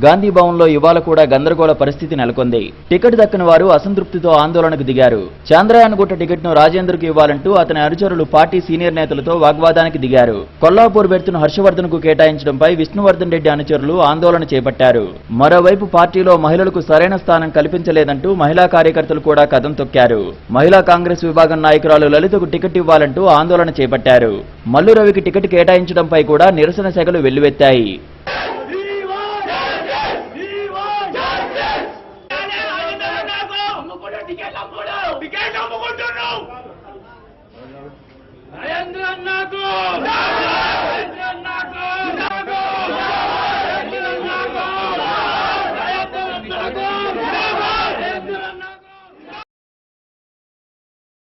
గాంధీ భవన్లో ఇవాళ కూడా గందరగోళ పరిస్థితి నెలకొంది. టికెట్ దక్కని వారు అసంతృప్తితో ఆందోళనకు దిగారు. చాంద్రయానగుట్ట టికెట్ను రాజేందర్కు ఇవ్వాలంటూ అతని అనుచరులు పార్టీ సీనియర్ నేతలతో వాగ్వాదానికి దిగారు. కొల్లాపూర్ బెర్తును హర్షవర్ధన్కు కేటాయించడంపై విష్ణువర్ధన్ రెడ్డి అనుచరులు ఆందోళన చేపట్టారు. మరోవైపు పార్టీలో మహిళలకు సరైన స్థానం కల్పించలేదంటూ మహిళా కార్యకర్తలు కూడా కదం తొక్కారు. మహిళా కాంగ్రెస్ విభాగం నాయకురాలు లలితకు టికెట్ ఇవ్వాలంటూ ఆందోళన చేపట్టారు. మల్లు రవికి టికెట్ కేటాయించడంపై కూడా నిరసన సెగలు వెల్లువెత్తాయి. Miguel ha morado. Miguel ha muerto, no. Ahí entra Nato.